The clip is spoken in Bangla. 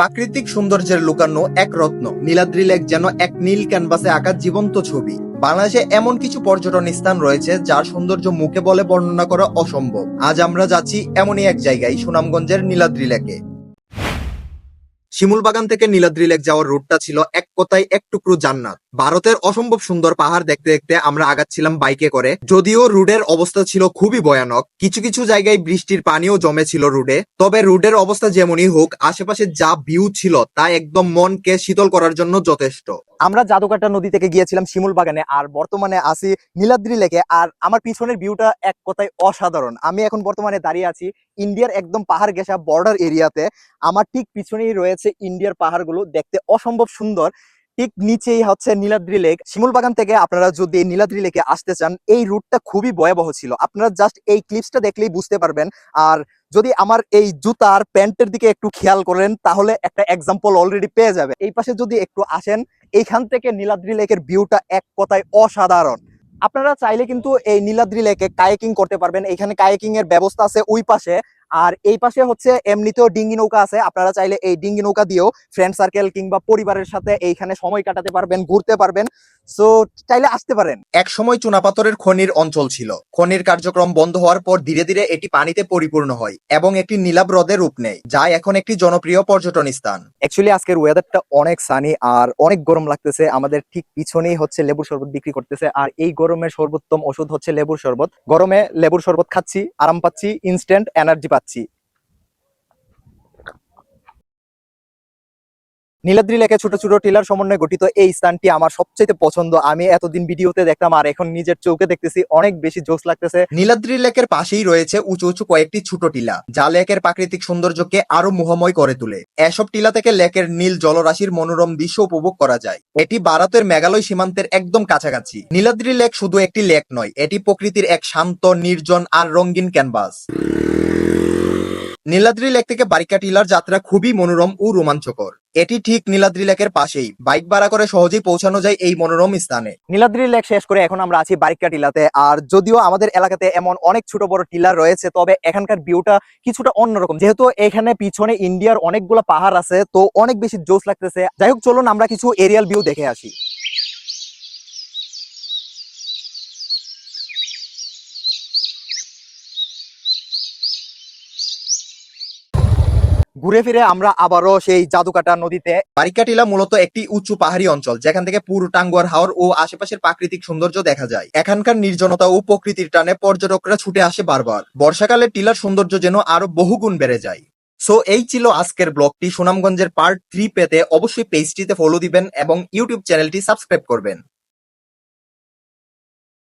প্রাকৃতিক সৌন্দর্যের লুকানো এক রত্ন। নীলাদ্রি লেক যেন এক নীল ক্যানভাসে আঁকা জীবন্ত ছবি। বাংলাদেশে এমন কিছু পর্যটন স্থান রয়েছে যার সৌন্দর্য মুখে বলে বর্ণনা করা অসম্ভব। আজ আমরা যাচ্ছি এমনই এক জায়গায়, সুনামগঞ্জের নীলাদ্রি লেকে। শিমুলবাগান থেকে নীলাদ্রি লেক যাওয়ার রুটটা ছিল এক কথায় এক টুকরো জান্নাত। ভারতের অসম্ভব সুন্দর পাহাড় দেখতে দেখতে আমরা আগাচ্ছিলাম বাইকে করে। যদিও রুডের অবস্থা ছিল খুবই ভয়ানক। কিছু কিছু জায়গায় বৃষ্টির পানিও জমেছিল রুডে তবে রুডের অবস্থা যেমনই হোক, আশেপাশে যা ভিউ ছিল তা একদম মনকে শীতল করার জন্য যথেষ্ট। আমরা জাদুকাটা নদী থেকে গিয়েছিলাম শিমুল বাগানে, আর বর্তমানে আছি নীলাদ্রি লেকে। আর আমার পিছনের ভিউটা এক কথায় অসাধারণ। আমি এখন বর্তমানে দাঁড়িয়ে আছি ইন্ডিয়ার একদম পাহাড় ঘেঁষা বর্ডার এরিয়াতে আমার ঠিক পিছনেই রয়েছে ইন্ডিয়ার পাহাড়গুলো। দেখতে অসম্ভব সুন্দর। ঠিক নিচেই হচ্ছে নীলাদ্রি লেক। শিমুল বাগান থেকে আপনারা যদি নীলাদ্রি লেকে আসতে চান, এই রুটটা খুবই ভয়াবহ ছিল। আপনারা জাস্ট এই ক্লিপসটা দেখলেই বুঝতে পারবেন। আর যদি আমার এই জুতার প্যান্টের দিকে একটু খেয়াল করেন, তাহলে একটা এক্সাম্পল অলরেডি পেয়ে যাবে। এই পাশে যদি একটু আসেন, এইখান থেকে নীলাদ্রি লেকের ভিউটা এক কথায় অসাধারণ। আপনারা চাইলে কিন্তু এই নীলাদ্রি লেকে কায়াকিং করতে পারবেন। এখানে কায়াকিং এর ব্যবস্থা আছে ওই পাশে। আর এই পাশে হচ্ছে এমনিতেও ডিঙ্গি নৌকা আছে। আপনারা চাইলে এই ডিঙ্গি নৌকা দিয়েও ফ্রেন্ড সার্কেল কিংবা পরিবারের সাথে এইখানে সময় কাটাতে পারবেন ঘুরতে পারবেন। সো চাইলে আসতে পারেন। এক সময় চুনাপাথরের খনির অঞ্চল ছিল। খনির কার্যক্রম বন্ধ হওয়ার পর ধীরে ধীরে এটি পানিতে পরিপূর্ণ হয় এবং একটি নীলাভ হ্রদের রূপ নেয় যা এখন একটি জনপ্রিয় পর্যটন স্থান। অ্যাকচুয়ালি আজকের ওয়েদারটা অনেক সানি আর অনেক গরম লাগতেছে। আমাদের ঠিক পিছনেই হচ্ছে লেবুর শরবত বিক্রি করতেছে আর এই গরমের সর্বোত্তম ওষুধ হচ্ছে লেবুর শরবত। গরমে লেবুর শরবত খাচ্ছি আরাম পাচ্ছি ইনস্ট্যান্ট এনার্জি পাচ্ছি। নীলাদ্রি লেকে ছোট ছোট টিলার সমন্বয়ে গঠিত এই স্থানটি আমার সবচেয়ে পছন্দ। আমি এতদিন ভিডিওতে দেখতাম, আর এখন নিজের চোখে দেখতেছি, অনেক বেশি জোশ লাগতেছে। নীলাদ্রি লেকের পাশেই রয়েছে উঁচু উঁচু কয়েকটি ছোট টিলা, যা লেকের প্রাকৃতিক সৌন্দর্যকে আরও মোহময় করে তোলে। এসব টিলা থেকে লেকের নীল জলরাশির মনোরম দৃশ্য উপভোগ করা যায়। এটি ভারতের মেঘালয় সীমান্তের একদম কাছাকাছি। নীলাদ্রি লেক শুধু একটি লেক নয়, এটি প্রকৃতির এক শান্ত, নির্জন আর রঙিন ক্যানভাস। নীলাদ্রি লেক থেকে বারিকা টিলার যাত্রা খুবই মনোরম ও রোমাঞ্চকর। এটি ঠিক নীলাদ্রি লেকের পাশেই। বাইক ভাড়া করে সহজেই পৌঁছানো যায় এই মনোরম স্থানে। নীলাদ্রি লেক শেষ করে এখন আমরা আছি বারিকা টিলাতে। আর যদিও আমাদের এলাকাতে এমন অনেক ছোট বড় টিলার রয়েছে, তবে এখানকার ভিউটা কিছুটা অন্যরকম। যেহেতু এখানে পিছনে ইন্ডিয়ার অনেকগুলো পাহাড় আছে, তো অনেক বেশি জোশ লাগতেছে। যাই হোক, চলুন আমরা কিছু এরিয়াল ভিউ দেখে আসি। ঘুরে ফিরে আমরা আবারও সেই জাদুকাটা নদীতে বারিকাটিলা মূলত একটি উঁচু পাহাড়ি অঞ্চল, যেখান থেকে পুরো টাঙ্গুয়ার হাওর ও আশেপাশের প্রাকৃতিক সৌন্দর্য দেখা যায়। এখানকার নির্জনতা ও প্রকৃতির টানে পর্যটকরা ছুটে আসে বারবার। বর্ষাকালে টিলার সৌন্দর্য যেন আরও বহুগুণ বেড়ে যায়। সো, এই ছিল আজকের ব্লগটি। সুনামগঞ্জের পার্ট থ্রি পেতে অবশ্যই পেজটিতে ফলো দিবেন এবং ইউটিউব চ্যানেলটি সাবস্ক্রাইব করবেন।